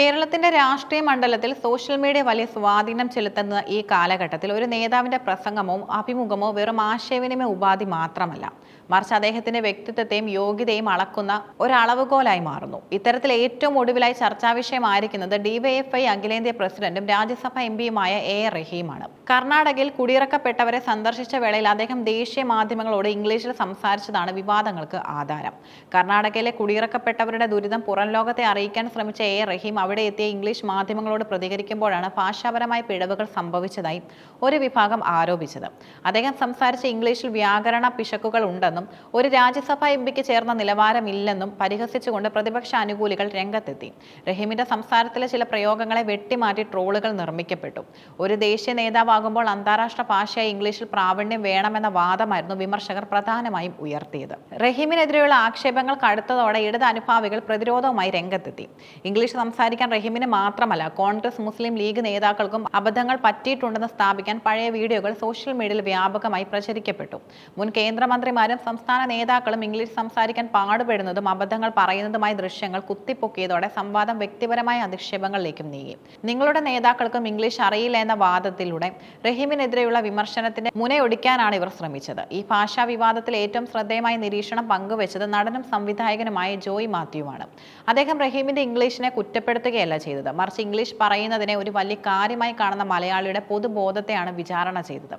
കേരളത്തിന്റെ രാഷ്ട്രീയ മണ്ഡലത്തിൽ സോഷ്യൽ മീഡിയ വലിയ സ്വാധീനം ചെലുത്തുന്ന ഈ കാലഘട്ടത്തിൽ ഒരു നേതാവിന്റെ പ്രസംഗമോ അഭിമുഖമോ വെറും ആശയവിനിമയ ഉപാധി മാത്രമല്ല. മറിച്ച് അദ്ദേഹത്തിന്റെ വ്യക്തിത്വത്തെയും യോഗ്യതയും അളക്കുന്ന ഒരളവുകോലായി മാറുന്നു. ഇത്തരത്തിൽ ഏറ്റവും ഒടുവിലായി ചർച്ചാ വിഷയമായിരിക്കുന്നത് ഡിവൈഎഫ്ഐ അഖിലേന്ത്യാ പ്രസിഡന്റും രാജ്യസഭ എം പിയുമായ എ. റഹീമാണ്. കർണാടകയിൽ കുടിയിറക്കപ്പെട്ടവരെ സന്ദർശിച്ച വേളയിൽ അദ്ദേഹം ദേശീയ മാധ്യമങ്ങളോട് ഇംഗ്ലീഷിൽ സംസാരിച്ചതാണ് വിവാദങ്ങൾക്ക് ആധാരം. കർണാടകയിലെ കുടിയിറക്കപ്പെട്ടവരുടെ ദുരിതം പുറം ലോകത്തെ അറിയിക്കാൻ ശ്രമിച്ച എ. റഹീം അവിടെ എത്തിയ ഇംഗ്ലീഷ് മാധ്യമങ്ങളോട് പ്രതികരിക്കുമ്പോഴാണ് ഭാഷാപരമായ പിഴവുകൾ സംഭവിച്ചതായി ഒരു വിഭാഗം ആരോപിച്ചത്. അദ്ദേഹം സംസാരിച്ച ഇംഗ്ലീഷിൽ വ്യാകരണ പിശക്കുകൾ ഉണ്ടെന്നും ഒരു രാജ്യസഭാ എം പിക്ക് ചേർന്ന നിലവാരമില്ലെന്നും പരിഹസിച്ചുകൊണ്ട് പ്രതിപക്ഷ അനുകൂലികൾ രംഗത്തെത്തി. റഹീമിന്റെ സംസാരത്തിലെ ചില പ്രയോഗങ്ങളെ വെട്ടിമാറ്റി ട്രോളുകൾ നിർമ്മിക്കപ്പെട്ടു. ഒരു ദേശീയ നേതാവാകുമ്പോൾ അന്താരാഷ്ട്ര ഭാഷയായ ഇംഗ്ലീഷിൽ പ്രാവീണ്യം വേണമെന്ന വാദമായിരുന്നു വിമർശകർ പ്രധാനമായും ഉയർത്തിയത്. റഹീമിനെതിരെയുള്ള ആക്ഷേപങ്ങൾ കടുത്തതോടെ ഇടത് അനുഭാവികൾ പ്രതിരോധവുമായി രംഗത്തെത്തി. ഇംഗ്ലീഷ് സംസാരിക്കാൻ റഹീമിന് മാത്രമല്ല കോൺഗ്രസ് മുസ്ലിം ലീഗ് നേതാക്കൾക്കും അബദ്ധങ്ങൾ പറ്റിയിട്ടുണ്ടെന്ന് സ്ഥാപിക്കാൻ പഴയ വീഡിയോകൾ സോഷ്യൽ മീഡിയയിൽ വ്യാപകമായി പ്രചരിക്കപ്പെട്ടു. മുൻ കേന്ദ്രമന്ത്രിമാരും സംസ്ഥാന നേതാക്കളും ഇംഗ്ലീഷ് സംസാരിക്കാൻ പാടുപെടുന്നതും അബദ്ധങ്ങൾ പറയുന്നതുമായ ദൃശ്യങ്ങൾ കുത്തിപ്പൊക്കിയതോടെ സംവാദം വ്യക്തിപരമായ അധിക്ഷേപങ്ങളിലേക്കും നീങ്ങി. നിങ്ങളുടെ നേതാക്കൾക്കും ഇംഗ്ലീഷ് അറിയില്ല എന്ന വാദത്തിലൂടെ റഹീമിനെതിരെയുള്ള വിമർശനത്തിന്റെ മുനയൊടിക്കാനാണ് ഇവർ ശ്രമിച്ചത്. ഈ ഭാഷാ വിവാദത്തിൽ ഏറ്റവും ശ്രദ്ധേയമായ നിരീക്ഷണം പങ്കുവച്ചത് നടനും സംവിധായകനുമായ ജോയ് മാത്യുവാണ്. അദ്ദേഹം റഹീമിന്റെ ഇംഗ്ലീഷിനെ കുറ്റപ്പെടുത്തുകയല്ല ചെയ്തത്. മറിച്ച് ഇംഗ്ലീഷ് പറയുന്നതിനെ ഒരു വലിയ കാര്യമായി കാണുന്ന മലയാളിയുടെ പൊതുബോധത്തെയാണ് വിചാരണ ചെയ്തത്.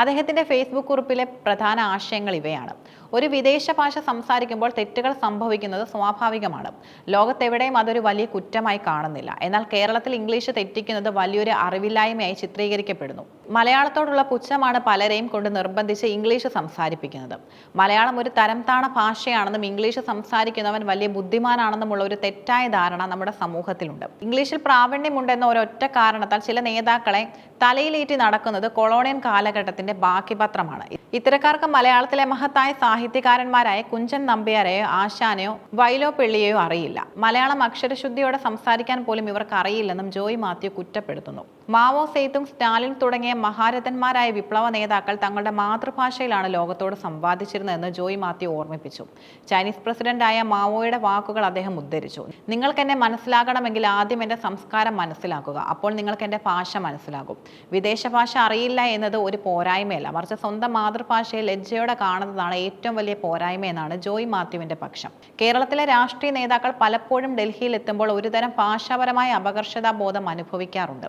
അദ്ദേഹത്തിന്റെ ഫേസ്ബുക്ക് കുറിപ്പിലെ പ്രധാന ആശയങ്ങൾ ഇവയാണ്. ഒരു വിദേശ ഭാഷ സംസാരിക്കുമ്പോൾ തെറ്റുകൾ സംഭവിക്കുന്നത് സ്വാഭാവികമാണ്. ലോകത്തെവിടെയും അതൊരു വലിയ കുറ്റമായി കാണുന്നില്ല. എന്നാൽ കേരളത്തിൽ ഇംഗ്ലീഷ് തെറ്റിക്കുന്നത് വലിയൊരു അറിവില്ലായ്മയായി ചിത്രീകരിക്കപ്പെടുന്നു. മലയാളത്തോടുള്ള പുച്ഛമാണ് പലരെയും കൊണ്ട് നിർബന്ധിച്ച് ഇംഗ്ലീഷ് സംസാരിപ്പിക്കുന്നത്. മലയാളം ഒരു തരം താണ ഭാഷയാണെന്നും ഇംഗ്ലീഷ് സംസാരിക്കുന്നവൻ വലിയ ബുദ്ധിമാനാണെന്നുമുള്ള ഒരു തെറ്റായ ധാരണ നമ്മുടെ സമൂഹത്തിലുണ്ട്. ഇംഗ്ലീഷിൽ പ്രാവീണ്യമുണ്ടെന്ന ഒരൊറ്റ കാരണത്താൽ ചില നേതാക്കളെ തലയിലേറ്റി നടക്കുന്നത് കൊളോണിയൻ കാലഘട്ടത്തിന്റെ ബാക്കി പത്രമാണ് ഇത്തരക്കാർക്ക് മലയാളത്തിലെ മഹത്തായ സാഹിത്യകാരന്മാരായ കുഞ്ചൻ നമ്പ്യാരെയോ ആശാനെയോ വൈലോ പിള്ളിയെയോ അറിയില്ല. മലയാളം അക്ഷരശുദ്ധിയോടെ സംസാരിക്കാൻ പോലും ഇവർക്ക് അറിയില്ലെന്നും ജോയ് മാത്യു കുറ്റപ്പെടുത്തുന്നു. മാവോ സെയ്ത്തും സ്റ്റാലിൻ തുടങ്ങിയ മഹാരഥന്മാരായ വിപ്ലവ നേതാക്കൾ തങ്ങളുടെ മാതൃഭാഷയിലാണ് ലോകത്തോട് സംവാദിച്ചിരുന്നതെന്ന് ജോയി മാത്യു ഓർമ്മിപ്പിച്ചു. ചൈനീസ് പ്രസിഡന്റായ മാവോയുടെ വാക്കുകൾ അദ്ദേഹം ഉദ്ധരിച്ചു. നിങ്ങൾക്ക് എന്നെ മനസ്സിലാകണമെങ്കിൽ ആദ്യം എന്റെ സംസ്കാരം മനസ്സിലാക്കുക. അപ്പോൾ നിങ്ങൾക്ക് എന്റെ ഭാഷ മനസ്സിലാകും. വിദേശ ഭാഷ അറിയില്ല എന്നത് ഒരു പോരായ്മയല്ല. മറിച്ച് സ്വന്തം മാതൃഭാഷയെ ലജ്ജയോടെ കാണുന്നതാണ് ഏറ്റവും വലിയ പോരായ്മ എന്നാണ് ജോയ് മാത്യുവിന്റെ പക്ഷം. കേരളത്തിലെ രാഷ്ട്രീയ നേതാക്കൾ പലപ്പോഴും ഡൽഹിയിൽ എത്തുമ്പോൾ ഒരുതരം ഭാഷാപരമായ അപകർഷതാ ബോധം അനുഭവിക്കാറുണ്ട്.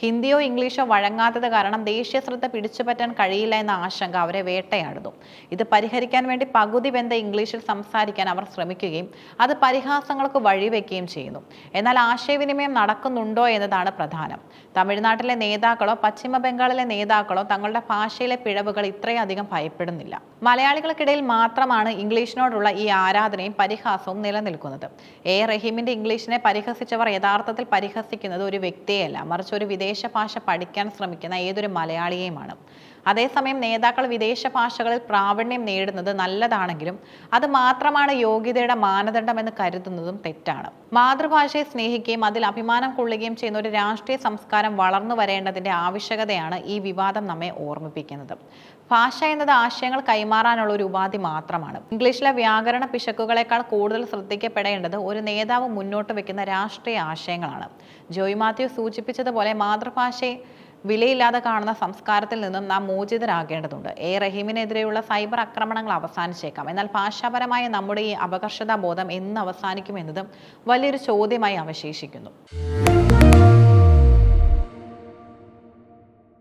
ഹിന്ദിയോ ഇംഗ്ലീഷോ വഴങ്ങാത്തത് കാരണം ദേശീയ ശ്രദ്ധ പിടിച്ചുപറ്റാൻ കഴിയില്ല എന്ന ആശങ്ക അവരെ വേട്ടയാടുന്നു. ഇത് പരിഹരിക്കാൻ വേണ്ടി പകുതി ബന്ധ ഇംഗ്ലീഷിൽ സംസാരിക്കാൻ അവർ ശ്രമിക്കുകയും അത് പരിഹാസങ്ങൾക്ക് വഴിവെക്കുകയും ചെയ്യുന്നു. എന്നാൽ ആശയവിനിമയം നടക്കുന്നുണ്ടോ എന്നതാണ് പ്രധാനം. തമിഴ്നാട്ടിലെ നേതാക്കളോ പശ്ചിമ ബംഗാളിലെ നേതാക്കളോ തങ്ങളുടെ ഭാഷയിലെ പിഴവുകൾ ഇത്രയധികം ഭയപ്പെടുന്നില്ല. മലയാളികൾക്കിടയിൽ മാത്രമാണ് ഇംഗ്ലീഷിനോടുള്ള ഈ ആരാധനയും പരിഹാസവും നിലനിൽക്കുന്നത്. എ. റഹീമിന്റെ ഇംഗ്ലീഷിനെ പരിഹസിച്ചവർ യഥാർത്ഥത്തിൽ പരിഹസിക്കുന്നത് ഒരു വ്യക്തിയെയല്ല. മറിച്ച് ഒരു വിദേശ ഭാഷ പഠിക്കാൻ ശ്രമിക്കുന്ന ഏതൊരു മലയാളിയെയുമാണ്. അതേസമയം നേതാക്കൾ വിദേശ ഭാഷകളിൽ പ്രാവീണ്യം നേടുന്നത് നല്ലതാണെങ്കിലും അത് മാത്രമാണ് യോഗ്യതയുടെ മാനദണ്ഡമെന്ന് കരുതുന്നതും തെറ്റാണ്. മാതൃഭാഷയെ സ്നേഹിക്കുകയും അതിൽ അഭിമാനം കൊള്ളുകയും ചെയ്യുന്ന ഒരു രാഷ്ട്രീയ സംസ്കാരം വളർന്നു വരേണ്ടതിന്റെ ആവശ്യകതയാണ് ഈ വിവാദം നമ്മെ ഓർമ്മിപ്പിക്കുന്നത്. ഭാഷ എന്നത് ആശയങ്ങൾ കൈമാറാനുള്ള ഒരു ഉപാധി മാത്രമാണ്. ഇംഗ്ലീഷിലെ വ്യാകരണ പിശക്കുകളെക്കാൾ കൂടുതൽ ശ്രദ്ധിക്കപ്പെടേണ്ടത് ഒരു നേതാവ് മുന്നോട്ട് വെക്കുന്ന രാഷ്ട്രീയ ആശയങ്ങളാണ്. ജോയ് മാത്യു സൂചിപ്പിച്ചതുപോലെ മാതൃഭാഷയെ വിലയില്ലാതെ കാണുന്ന സംസ്കാരത്തിൽ നിന്നും നാം മോചിതരാകേണ്ടതുണ്ട്. എ റഹീമിനെതിരെയുള്ള സൈബർ ആക്രമണങ്ങൾ അവസാനിച്ചേക്കാം. എന്നാൽ ഭാഷാപരമായ നമ്മുടെ ഈ അപകർഷതാ ബോധം എന്ന് അവസാനിക്കുമെന്നതും വലിയൊരു ചോദ്യമായി അവശേഷിക്കുന്നു.